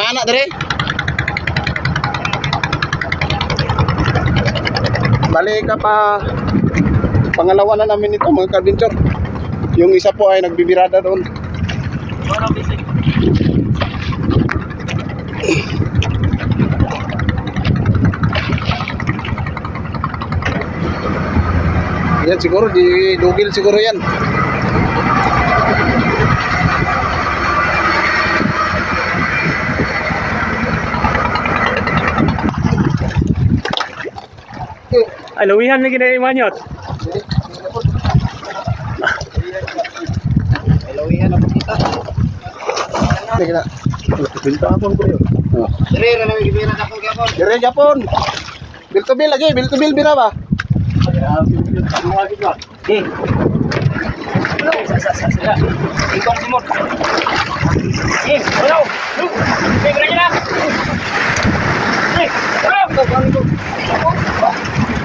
pana dire. Bali ka pa pangalawa na namin ito mga kabinchor. Yung isa po ay nagbibirada doon. Yan siguro, di dugil siguro yan. Ay, luwihan na ginaiwan yun. Ilawihan ako kita. Sige na. Binta ako ko yun. Dire na nang gibira na kung gapon. Dire Japon. Bill to bill lagi, bill to bill bira ba? Eh. Sa sa sa sa. Ikaw simot. Eh, hello. Eh, berani na. Eh, hello.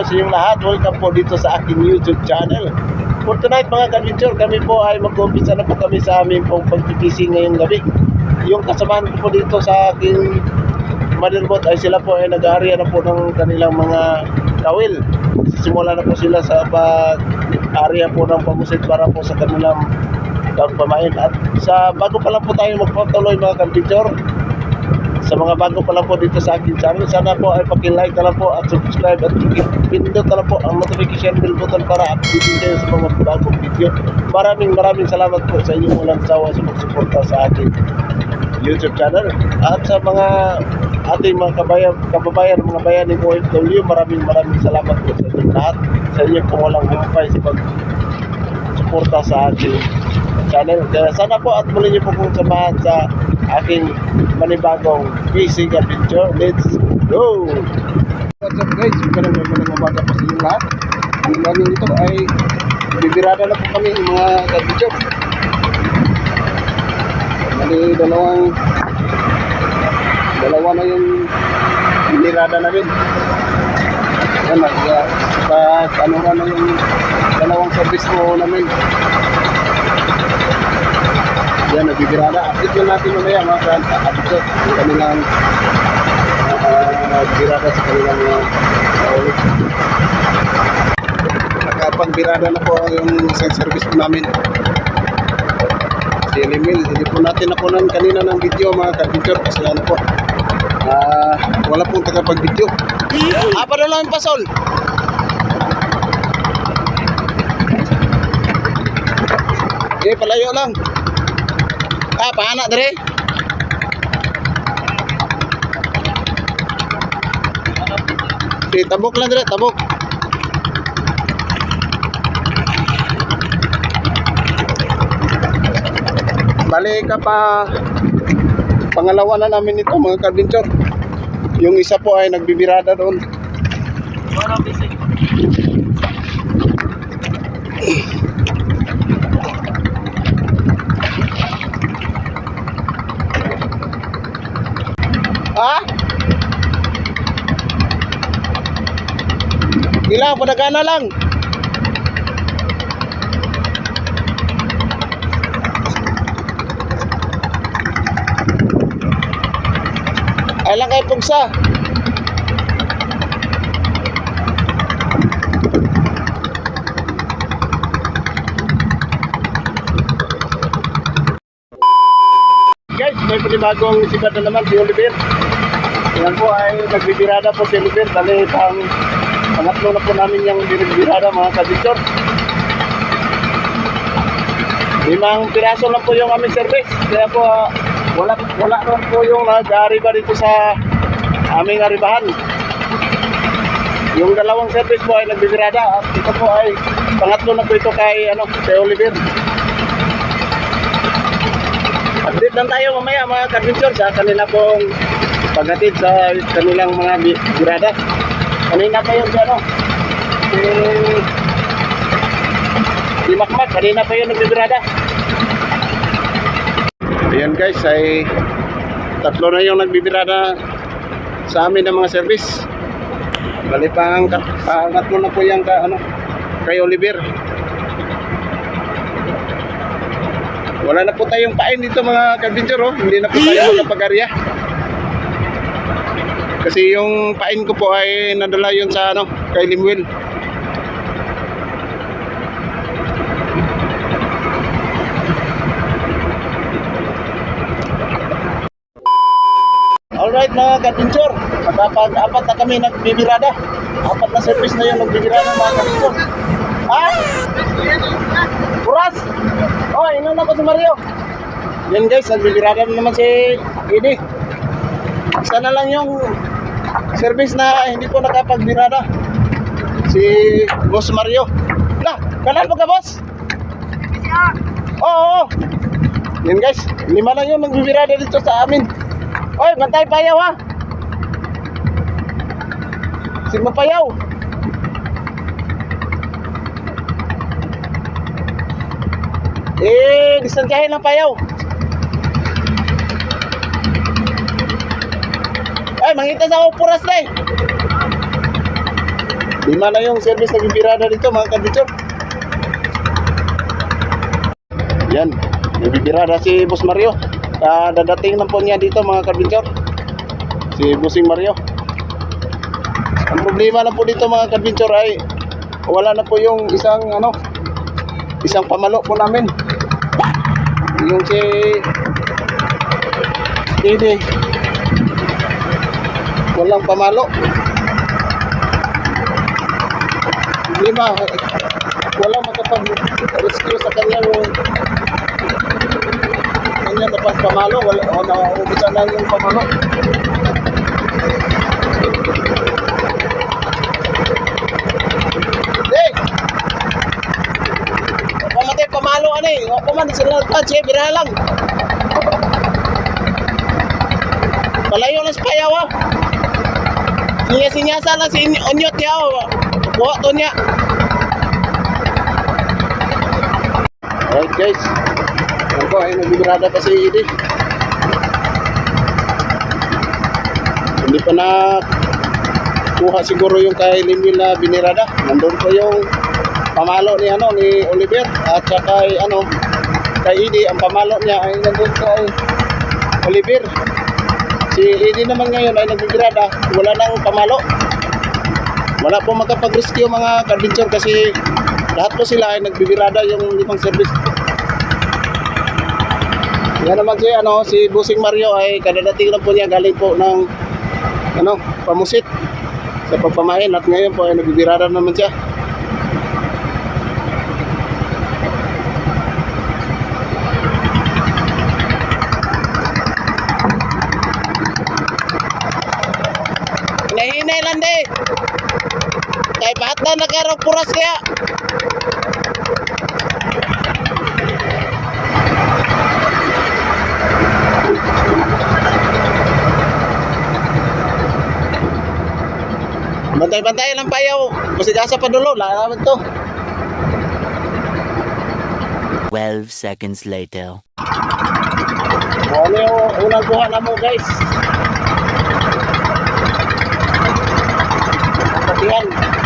po sa inyong lahat. Welcome po dito sa aking YouTube channel. For tonight mga kadventure, kami po ay mag-umpisa na po kami sa aming pong pagkikising ngayong gabi. Yung kasamahan ko po dito sa aking motherboard ay sila po ay nag-aarya na po ng kanilang mga kawil. Simula na po sila sa pag-aarya po ng pamusit para po sa kanilang pagpamain. At sa bago pa lang po tayo magpatuloy mga kadventure, sa mga bago pa lang po dito sa akin channel, sana po ay paki-like na lang po at subscribe at pindot na lang po ang notification bell button para updated kayo sa mga bagong video. Maraming maraming salamat po sa inyong walang sawa sa pagsuporta sa akin YouTube channel. At sa mga ating mga kabayan, kababayan, mga bayan ng OFW, maraming maraming salamat po sa inyong lahat. Sa inyong kung walang humpay sa pag suporta sa ating channel. Kaya sana po at muli niyo po kong samahan sa aking manibagong fishing adventure. Let's go! What's up guys? Magandang magandang umaga po sa inyong lahat. Ang namin ito ay bibirada na po kami ng mga adventure. Bali dalawang dalawa na yung binirada namin. Yan, nag, uh, pag ano na na yung dalawang service mo namin. Yan, nagbibirada. Update lang natin mamaya mga kan. Update yung kanilang uh, nagbirada sa kanilang uh, uh, nakapagbirada na po yung isang service po namin. Si Limil, hindi po natin nakunan kanina ng video mga ka-adventure kasi ano po. Ah, wala pong tagapag-video. Ah, para lang yung pasol. Okay, palayo lang. Ah, paana dre. Okay, tabok lang dre, tabok. Balik ka pa pangalawa na namin ito mga kabinchor. Yung isa po ay nagbibirada doon. Ha? Ilang, padagana lang. Ay lang kay Pugsa. Guys, may panibagong sibat na naman si Oliver. Yan po ay nagbibirada po si Oliver. Dali pang pangatlo na po namin yung binibirada mga kabitsor. Limang piraso lang po yung aming service. Kaya po ah, wala wala rin po yung nag-arriba dito sa aming aribahan. Yung dalawang service po ay nagbibirada at ito po ay pangatlo na po ito kay ano kay Oliver. Update lang tayo mamaya mga kadventure sa kanila pong paghatid sa kanilang mga bi- birada. Kanina pa yun ano, si, si Makmak, kanina pa yun nagbibirada. Ayan guys, ay tatlo na yung nagbibirada sa amin ng mga service. Bali pang pangatlo na po yung ka, ano, kay Oliver. Wala na po tayong pain dito mga kadventure oh. Hindi na po tayo makapag-arya. Kasi yung pain ko po ay nadala yun sa ano, kay Limwil. Alright mga kadventure, magkapag-apat na kami nagbibirada. Apat na service na yung nagbibirada mga kadventure. Ha? Puras! Oh, ino na ko si Mario. Yan guys, nagbibirada na naman si Idi. Isa na lang yung service na hindi ko nakapagbirada. Si Boss Mario. Na, kanan mo ka boss? Oo, oo. Yan guys, lima lang yung nagbibirada dito sa amin. Oy, bantay payaw ha. Sigma payaw. Eh, distansyahin ng payaw. Ay, mangita sa ako puras na eh. Lima na yung service na bibirada dito mga kabitsor. Yan, bibirada si Boss Mario. Ah, dadating lang po niya dito mga kabitsor. Si Bossing Mario. Ang problema lang po dito mga kabitsor ay wala na po yung isang ano isang pamalo po namin. Yung si Dede walang pamalo. Lima, walang makapag-rescue sa kanyang kanyang dapat pamalo. Wala, o nauubusan na yung pamalo. Pamalo ano eh. O kuman sila nagpatch eh, bira lang. Palayo lang sa payaw ah. Sinya sinyasa lang si Onyot niya. Buha to niya. Alright guys. Po ay nagbibirada pa si Idi. Hindi pa na kuha siguro yung kay Limil na binirada. Nandun po yung pamalo ni ano ni Oliver at saka kay ano kay Idi ang pamalo niya ay nandun kay Oliver. Si Idi naman ngayon ay nagbibirada, wala nang pamalo. Wala po makapag-rescue mga kadventure kasi Lahat po sila ay nagbibirada yung limang service. Yan naman si, ano, si Busing Mario ay kadadating lang po niya galing po ng ano, pamusit sa pagpamain at ngayon po ay nagbibirada naman siya. Hinahinay lang di. Bahat na nagkaroon puras kaya. Bantay-bantay lang payaw. Masigasa pa dulo. Lalaman to. 12 seconds later. Ano yung unang kuha na mo guys? Patihan.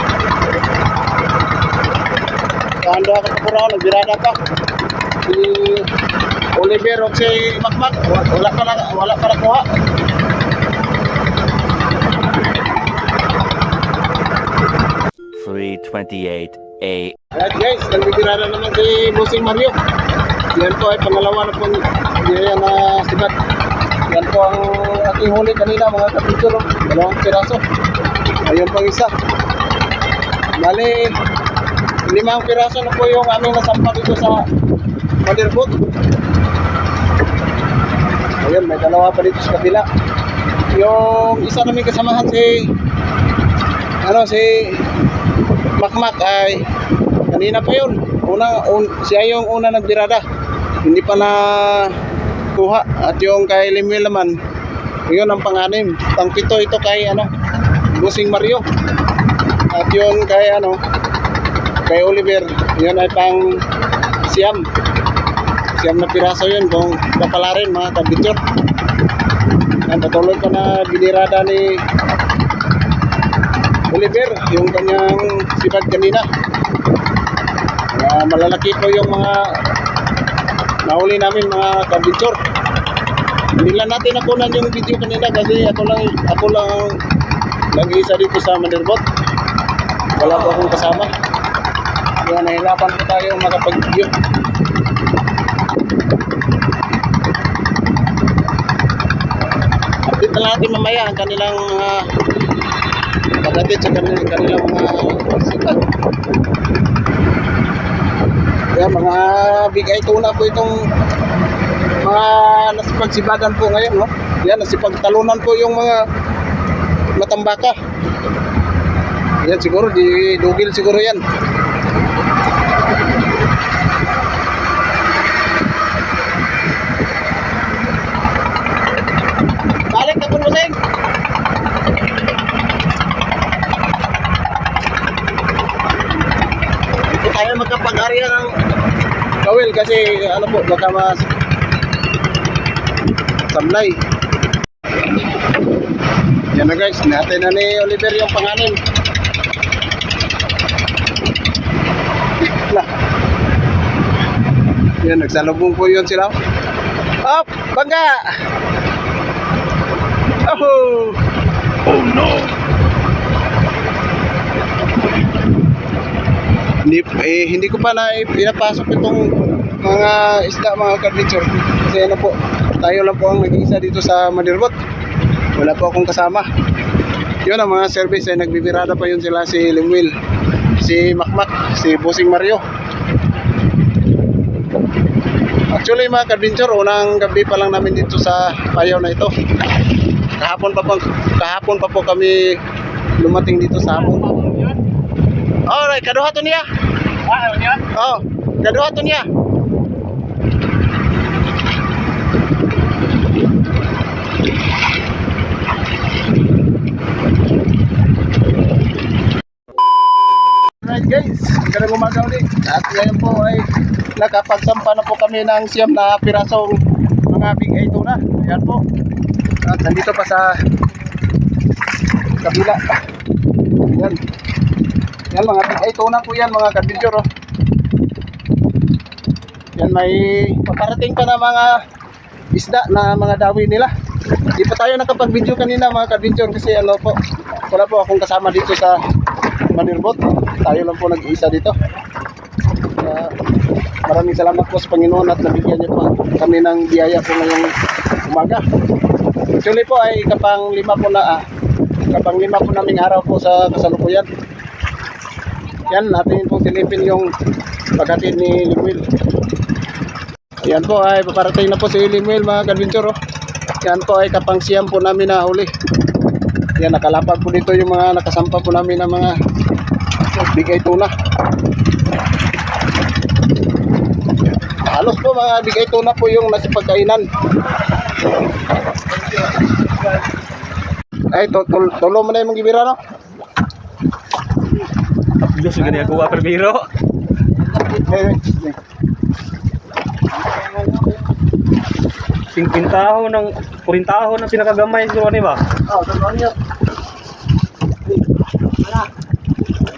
Kando ako sa pura, nagbirada pa. Si Oliver o si Makmak, wa- wala pa na, wala pa na kuha. Three twenty-eight A. Ayan guys, nagbibirada naman si Busing Mario. Yan po ay pangalawa na po yan na sibat. Yan po ang aking huli kanina mga kapituro. Dalawang piraso. Ayun pang isa. Bali, limang piraso na po yung aming nasampa dito sa Motherboot. Ayun, may dalawa pa dito sa kabila. Yung isa namin kasamahan si ano si Makmak ay kanina pa yun. Una, un, siya yung una nagbirada. Hindi pa na kuha. At yung kay Limil naman, yun ang panganim. Pangpito ito kay ano, Busing Mario. At yun kay ano, kay Oliver, yun ay pang siyam. Siyam na piraso yun kung papalarin mga kabitsyon. Yan, patuloy pa na binirada ni Oliver, yung kanyang sibad kanina. Kaya malalaki po yung mga nahuli namin mga kabitsor. Hindi lang natin nakunan yung video kanina kasi ako lang ako lang ang nag-iisa dito sa Manderbot. Wala po akong kasama. Kaya nahirapan po tayo makapag-video. Update na natin mamaya ang kanilang mga pagdating sa kanilang, kanilang mga sikat. Kaya mga bigay tuna po itong mga nasipagsibagan po ngayon, no? Yan, nasipagtalunan po yung mga matambaka. Yan siguro, di dugil siguro yan. Magkapag-arya ng kawil kasi ano po, baka mas samlay. Yan na guys, natin na ni Oliver yung panganin. Yan, nagsalubong po yun sila. Up! Bangga! Oh! Oh no! Hindi, eh, hindi ko pa na pinapasok itong mga isda mga kadvitsor. Kasi ano po, tayo lang po ang nag-iisa dito sa Madirbot. Wala po akong kasama. Yun ang mga service ay nagbibirada pa yun sila si Limwil, si Makmak, si Busing Mario. Actually mga kadvitsor, unang gabi pa lang namin dito sa payaw na ito. Kahapon pa po, kahapon pa po kami lumating dito sa hapon. Alright, kaduha to niya. Ah, yan? Oh, kaduha to niya. Alright guys, magandang umaga ulit. At ngayon po ay nakapagsampa na po kami ng siyam na pirasong mga big 8 na. Ayan po. At nandito pa sa kabila. Ayan. Yan mga big 8 na po yan mga kabidyor. Oh. Yan may paparating pa na mga isda na mga dawi nila. Di pa tayo nakapag-video kanina mga kabidyor kasi ano po, wala po akong kasama dito sa Manirbot. Tayo lang po nag-iisa dito. Kaya maraming salamat po sa Panginoon at nabigyan niyo po kami ng biyaya po ngayong umaga. Actually po ay kapang lima po na ah, kapang lima po naming araw po sa kasalukuyan. Yan, natin pong silipin yung paghatid ni Limuel. Yan po ay paparating na po si Limuel mga kadventure. Oh. Yan po ay kapang siyam po namin na huli. Yan, nakalapag po dito yung mga nakasampa po namin ng mga bigay tuna. Bigay tuna po yung nasa pagkainan. Ay, to, to, tulo mo na yung gibira, no? Dos yung ganyan kuha primero. Eh, eh, 50 taho ng 40 taho ng pinakagamay siguro ni ba? Oh, tuloy niyo.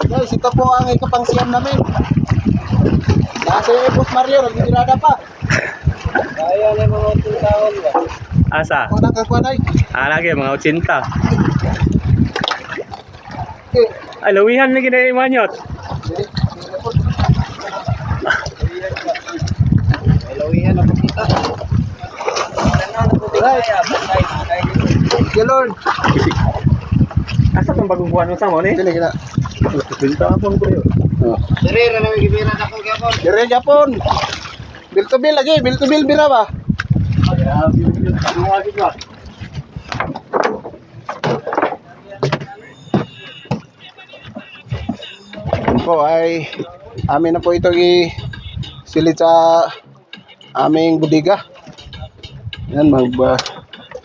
Guys, ito po ang ikapangsiyam namin. Nasa yung Boss Mario, nagbibirada pa. Kaya na mga utong taon ba? Asa? Kung nakakuanay. Ah, lagi mga 80. Okay. Ay, lawihan na ginay manyot. Ilawihan na po kita. Right. Thank you, Lord. Asa tong bagong buwan mo sa mo ni? Dili kita. 20 hapon ko yun. Oh. Dire nang gibira na ko gyapon. Dire Japon. Bill to bill lagi, bill to bill bira ba? Po ay amin na po ito i silit sa aming budiga. Yan mag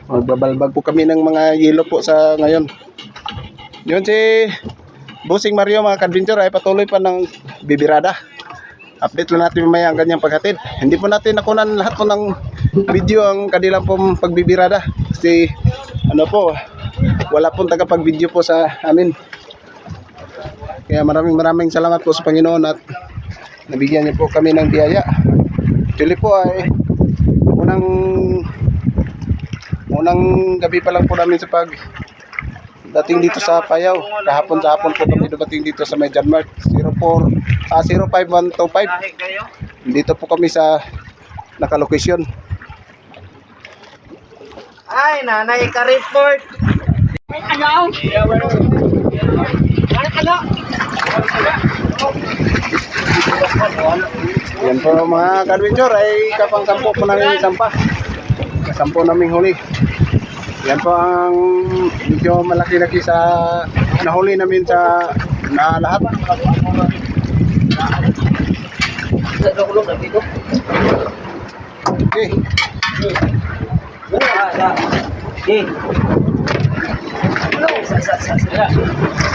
magbabalbag po kami ng mga yelo po sa ngayon. Yun si Busing Mario mga kadventure ay patuloy pa ng bibirada. Update lang natin mamaya ang kanyang paghatid. Hindi po natin nakunan lahat po ng video ang kanilang pong pagbibirada. Kasi ano po, wala pong tagapag-video po sa amin. Kaya maraming maraming salamat po sa Panginoon at nabigyan niyo po kami ng biyaya. Actually po ay unang unang gabi pa lang po namin sa pag dating dito sa Payaw. Kahapon sa hapon po kami dumating dito sa may Janmark 04 ah 05125. kayo. Dito po kami sa nakalokasyon. Ay, nanay ka report. Ano? Ano? Yan po mga ka-adventure ay kapang sampo po namin sampa. Sampo namin huli. Yan po ang medyo malaki-laki sa nahuli namin sa na lahat. Okay. Sa.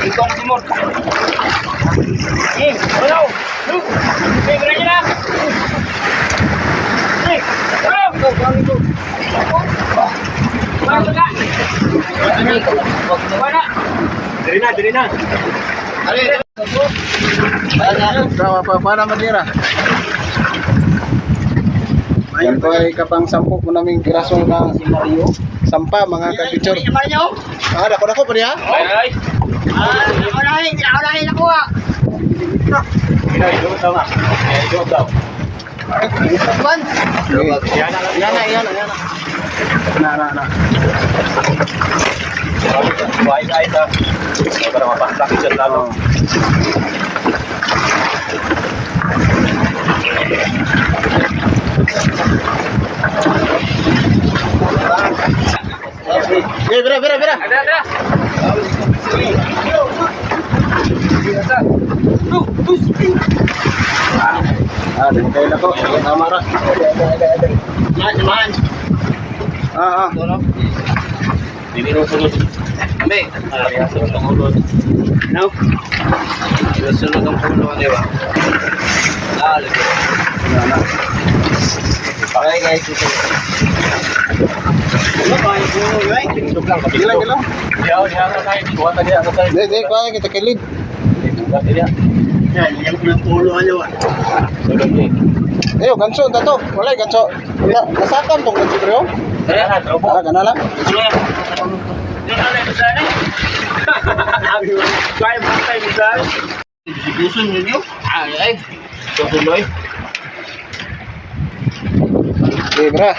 Ikong simot. Eh, ano? Lu. Eh, berani na. Eh, ano? Go, Mana? Diri na, diri na. Kawa pa para madira. Yan po ay kapang sampo po namin piraso na sampa mga nyo? Ah, dako dako pa niya. Ay. Ah, ako lahi, ako lahi na ah. Ina, ito daw na. Ito daw. Yan Yan yan yan na. Na, na, na ito. Para mapaslaki siya lalo. Eh, bira, bira, bira. Ada, ada. Ah, di kayo na ko. Tama ra. Ah, ah. Dili ro sunod. Ambe. Ari sunod ang ulod. No. Sunod ang puno, di ba? Ah, lagi. Na, na. Okay guys. Ano ba puno, right? Tindog lang kapit. Gila, gila. Diyaw, diyaw na tayo. Kuha na diya. Ano tayo? Di, di, kaya kita kilid. Tindog diya. Yan, yung ng puno, ano ba? Sunod ni. Eh, ganso, dato. Wala, ganso. Na, nasakan tong ganso, bro. Na, trobo. Ah, gana lang. Kaya mo tayo bisa. Distribution ninyo? Ay, ay. Tutuloy. Okay, bra.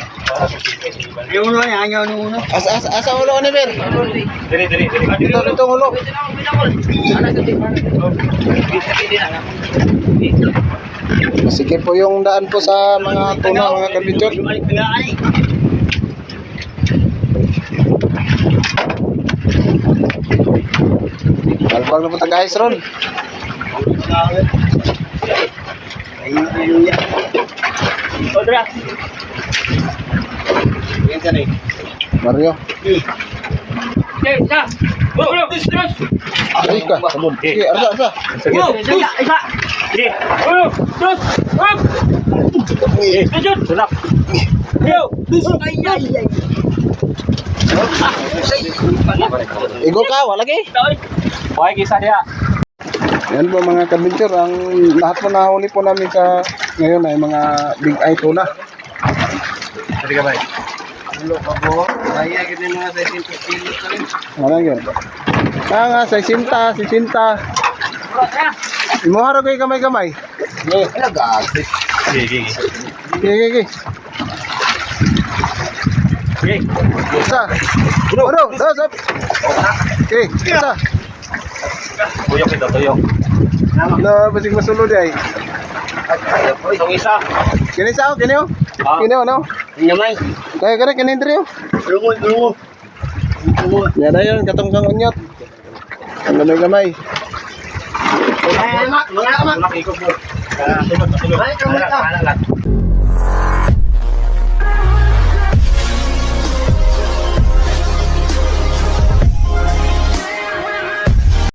Yung ulo niya, yung ulo. Asa, asa, asa ulo ni Ber? Diri, diri, diri. Dito, dito ang ulo. Sige po yung daan po sa mga tuna, mga kabidyor. Kalpag na po ta guys ron. Yan ka na eh. Mario. Ay ka. Sabon. Sige, arsa, arsa. Sige. Sige. Sulak. Igo ka, wala lagi. Okay, kisa niya. Yan po mga kabidyor, ang lahat po nahuli po namin sa ngayon ay mga big eye tuna. Sige ka ba? Kaya kita mga sa 100 kilos na rin. Ano yun? Ah nga, sa sinta, si sinta. Imuharo kayo kamay-kamay. Nag-aasit. Sige, sige. Sige, sige, sige. Sige. Isa. Uno, dos, up. Okay, isa. Tuyok ito, tuyok. Na, basig masulod ay. Itong isa. Kini sa kini oh. Ah. Kini oh, no. Nyamay. Kaya kaya kini diri oh. Lungo, lungo. Yan na yun, katong kang unyot. Ang gamay-gamay. Mga amak, mga amak. Sulak, ikot mo. Ay, kamay ka. Kanan lang.